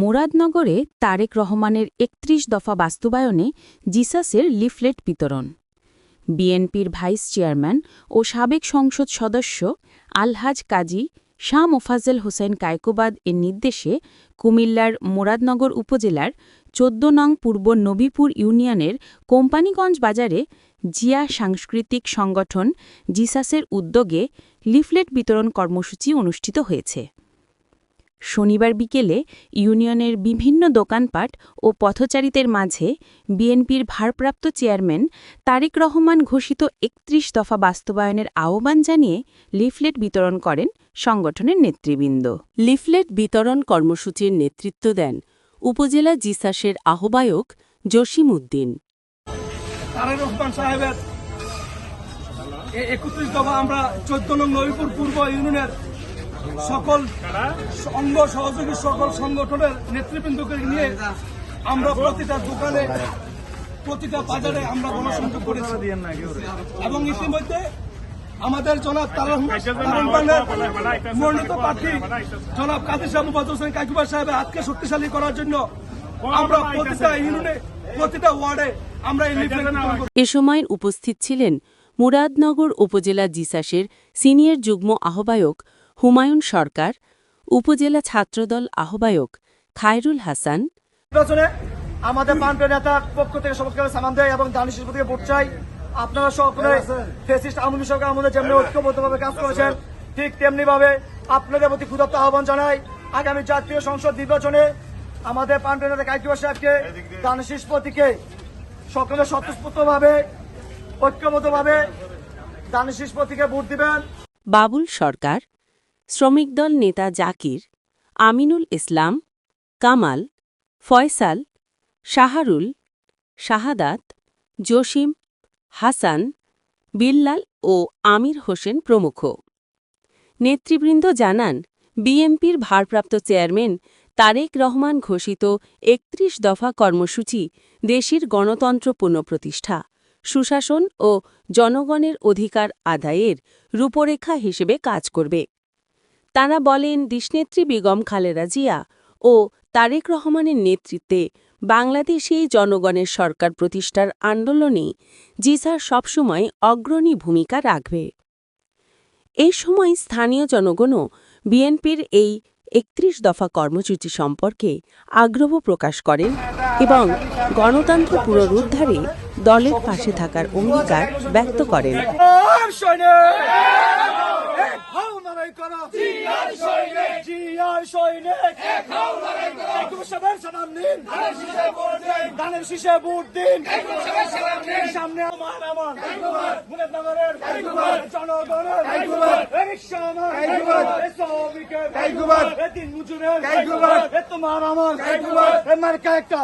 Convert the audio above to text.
মুরাদনগরে তারেক রহমানের একত্রিশ দফা বাস্তবায়নে জিসাসের লিফলেট বিতরণ। বিএনপির ভাইস চেয়ারম্যান ও সাবেক সংসদ সদস্য আলহাজ কাজী শাহ মোফাজ্জল হোসেন কায়কোবাদ এর নির্দেশে কুমিল্লার মুরাদনগর উপজেলার চোদ্দ নং পূর্ব নবীপুর ইউনিয়নের কোম্পানিগঞ্জ বাজারে জিয়া সাংস্কৃতিক সংগঠন জিসাসের উদ্যোগে লিফলেট বিতরণ কর্মসূচি অনুষ্ঠিত হয়েছে। শনিবার বিকেলে ইউনিয়নের বিভিন্ন দোকানপাট ও পথচারীদের মাঝে বিএনপির ভারপ্রাপ্ত চেয়ারম্যান তারেক রহমান ঘোষিত একত্রিশ দফা বাস্তবায়নের আহ্বান জানিয়ে লিফলেট বিতরণ করেন সংগঠনের নেতৃবৃন্দ। লিফলেট বিতরণ কর্মসূচির নেতৃত্ব দেন উপজেলা জিসাসের আহ্বায়ক জসিম উদ্দিন। একত্রিশ দফা আমরা চোদ্দ নং নবীপুর পূর্ব ইউনিয়নের সকল অঙ্গ সহযোগী সকল সংগঠনের নেতৃবৃন্দকে নিয়ে আমরা প্রতিটা দোকানে, প্রতিটা বাজারে আমরা গণসংযোগ করেছি এবং ইতিমধ্যে আমাদের জনাব মনোনীত প্রার্থী জনাব কাজী সাহেব মুবাজ্জল হোসেন কাকিবার সাহেবের হাতকে শক্তিশালী করার জন্য আমরা প্রতিটা ইউনিয়নে প্রতিটা ওয়ার্ডে আমরা। এ সময় উপস্থিত ছিলেন মুরাদনগর উপজেলা জিসাসের সিনিয়র যুগ্ম আহ্বায়ক হুমায়ুন সরকার উপজেলা ছাত্রদল আহ্বায়ক খায়রুল হাসান। নির্বাচনে আমাদের পান্ডে নেতার পক্ষ থেকে সবকে সামান দেয় এবং দানিশ থেকে ভোট চাই। আপনারা সকলে ফেসিস্ট আওয়ামী সরকার আমাদের যেমনি ঐক্যবদ্ধভাবে কাজ করেছেন ঠিক তেমনি ভাবে আপনাদের প্রতি ক্ষুদত্ত আহ্বান জানাই। আগামী জাতীয় সংসদ নির্বাচনে আমাদের পান্ডে নেতা কাইকিবা সাহেবকে দানিশ প্রতীকে সকলে স্বতঃস্ফূর্তভাবে ঐক্যবদ্ধভাবে দানিশ প্রতীকে ভোট দিবেন। বাবুল সরকার শ্রমিক দল নেতা জাকির, আমিনুল ইসলাম, কামাল, ফয়সাল, শাহারুল, শাহাদাত, জসিম, হাসান, বিল্লাল ও আমির হোসেন প্রমুখ। নেতৃবৃন্দ জানান, বিএনপির ভারপ্রাপ্ত চেয়ারম্যান তারেক রহমান ঘোষিত একত্রিশ দফা কর্মসূচি দেশের গণতন্ত্র পুনঃপ্রতিষ্ঠা, সুশাসন ও জনগণের অধিকার আদায়ের রূপরেখা হিসেবে কাজ করবে। তারা বলেন, দেশনেত্রী বেগম খালেদা জিয়া ও তারেক রহমানের নেতৃত্বে বাংলাদেশে জনগণের সরকার প্রতিষ্ঠার আন্দোলনে জিসার সবসময় অগ্রণী ভূমিকা রাখবে। এই সময় স্থানীয় জনগণও বিএনপির এই একত্রিশ দফা কর্মসূচি সম্পর্কে আগ্রহ প্রকাশ করেন এবং গণতন্ত্র পুনরুদ্ধারে দলের পাশে থাকার অঙ্গীকার ব্যক্ত করেন। সৈনিক এক হও লড়াই করো একুশ সালের সালাম নিন ধানের শীষে ভোট দিন ধানের শীষে ভোট দিন একুশ সালের সালাম নিন সামনে আমার আমার মুরাদনগরের জনগণের এই রিক্সা আমার এই শ্রমিকের এই দিন মজুরের এই তোমার আমার এই মার্কা একটা